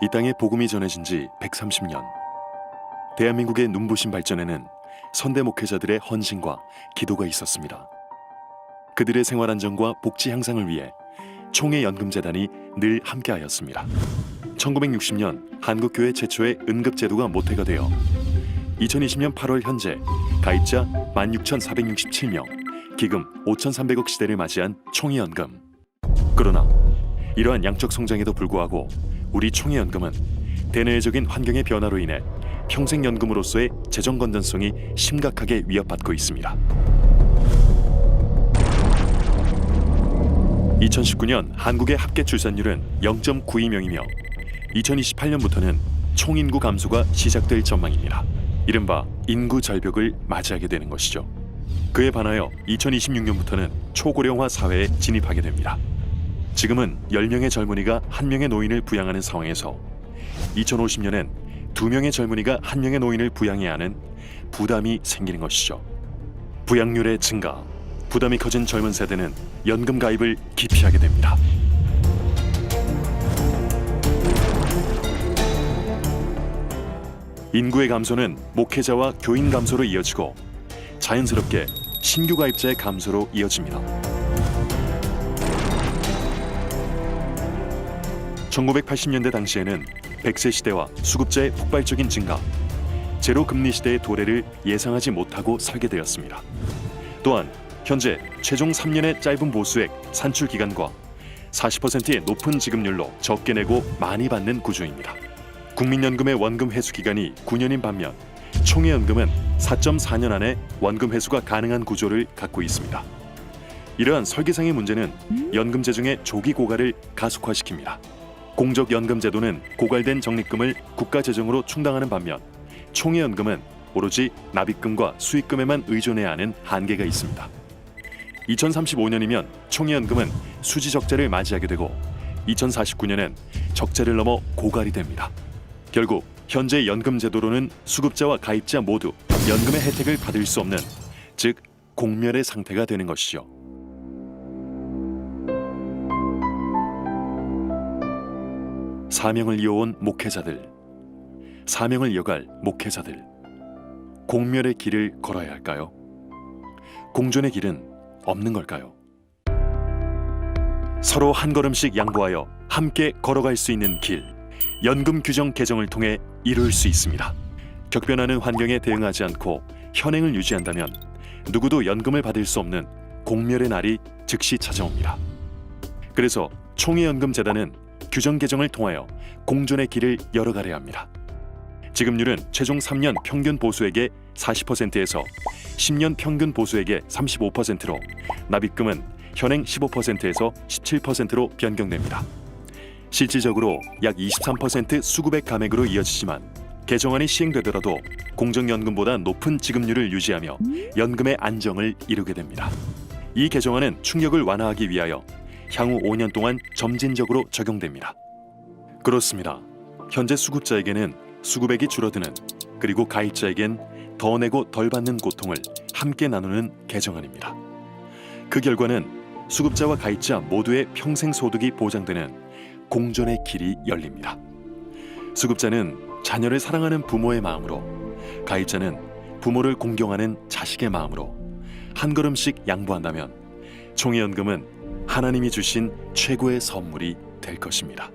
이 땅에 복음이 전해진 지 130년. 대한민국의 눈부신 발전에는 선대 목회자들의 헌신과 기도가 있었습니다. 그들의 생활 안정과 복지 향상을 위해 총회 연금재단이 늘 함께하였습니다. 1960년 한국교회 최초의 응급제도가 모태가 되어 2020년 8월 현재 가입자 16,467명, 기금 5,300억 시대를 맞이한 총회연금. 그러나 이러한 양적 성장에도 불구하고 우리 총회연금은 대내적인 환경의 변화로 인해 평생연금으로서의 재정 건전성이 심각하게 위협받고 있습니다. 2019년 한국의 합계 출산율은 0.92명이며 2028년부터는 총인구 감소가 시작될 전망입니다. 이른바 인구 절벽을 맞이하게 되는 것이죠. 그에 반하여 2026년부터는 초고령화 사회에 진입하게 됩니다. 지금은 10명의 젊은이가 1명의 노인을 부양하는 상황에서 2050년엔 2명의 젊은이가 1명의 노인을 부양해야 하는 부담이 생기는 것이죠. 부양률의 증가, 부담이 커진 젊은 세대는 연금 가입을 기피하게 됩니다. 인구의 감소는 목회자와 교인 감소로 이어지고 자연스럽게 신규 가입자의 감소로 이어집니다. 1980년대 당시에는 100세 시대와 수급자의 폭발적인 증가, 제로 금리 시대의 도래를 예상하지 못하고 설계되었습니다. 또한 현재 최종 3년의 짧은 보수액 산출 기간과 40%의 높은 지급률로 적게 내고 많이 받는 구조입니다. 국민연금의 원금 회수 기간이 9년인 반면 총회연금은 4.4년 안에 원금 회수가 가능한 구조를 갖고 있습니다. 이러한 설계상의 문제는 연금 재정의 조기 고갈을 가속화시킵니다. 공적 연금 제도는 고갈된 적립금을 국가 재정으로 충당하는 반면 총회연금은 오로지 납입금과 수익금에만 의존해야 하는 한계가 있습니다. 2035년이면 총회연금은 수지 적자를 맞이하게 되고 2049년엔 적자를 넘어 고갈이 됩니다. 결국 현재 연금 제도로는 수급자와 가입자 모두 연금의 혜택을 받을 수 없는 즉 공멸의 상태가 되는 것이죠. 사명을 이어온 목회자들, 사명을 이어갈 목회자들, 공멸의 길을 걸어야 할까요? 공존의 길은 없는 걸까요? 서로 한 걸음씩 양보하여 함께 걸어갈 수 있는 길, 연금 규정 개정을 통해 이룰 수 있습니다. 격변하는 환경에 대응하지 않고 현행을 유지한다면 누구도 연금을 받을 수 없는 공멸의 날이 즉시 찾아옵니다. 그래서 총회연금재단은 규정 개정을 통하여 공존의 길을 열어가려 합니다. 지급률은 최종 3년 평균 보수액의 40%에서 10년 평균 보수액의 35%로 납입금은 현행 15%에서 17%로 변경됩니다. 실질적으로 약 23% 수급액 감액으로 이어지지만 개정안이 시행되더라도 공정연금보다 높은 지급률을 유지하며 연금의 안정을 이루게 됩니다. 이 개정안은 충격을 완화하기 위하여 향후 5년 동안 점진적으로 적용됩니다. 그렇습니다. 현재 수급자에게는 수급액이 줄어드는 그리고 가입자에겐 더 내고 덜 받는 고통을 함께 나누는 개정안입니다. 그 결과는 수급자와 가입자 모두의 평생 소득이 보장되는 공존의 길이 열립니다. 수급자는 자녀를 사랑하는 부모의 마음으로, 가입자는 부모를 공경하는 자식의 마음으로 한 걸음씩 양보한다면 총회연금은 하나님이 주신 최고의 선물이 될 것입니다.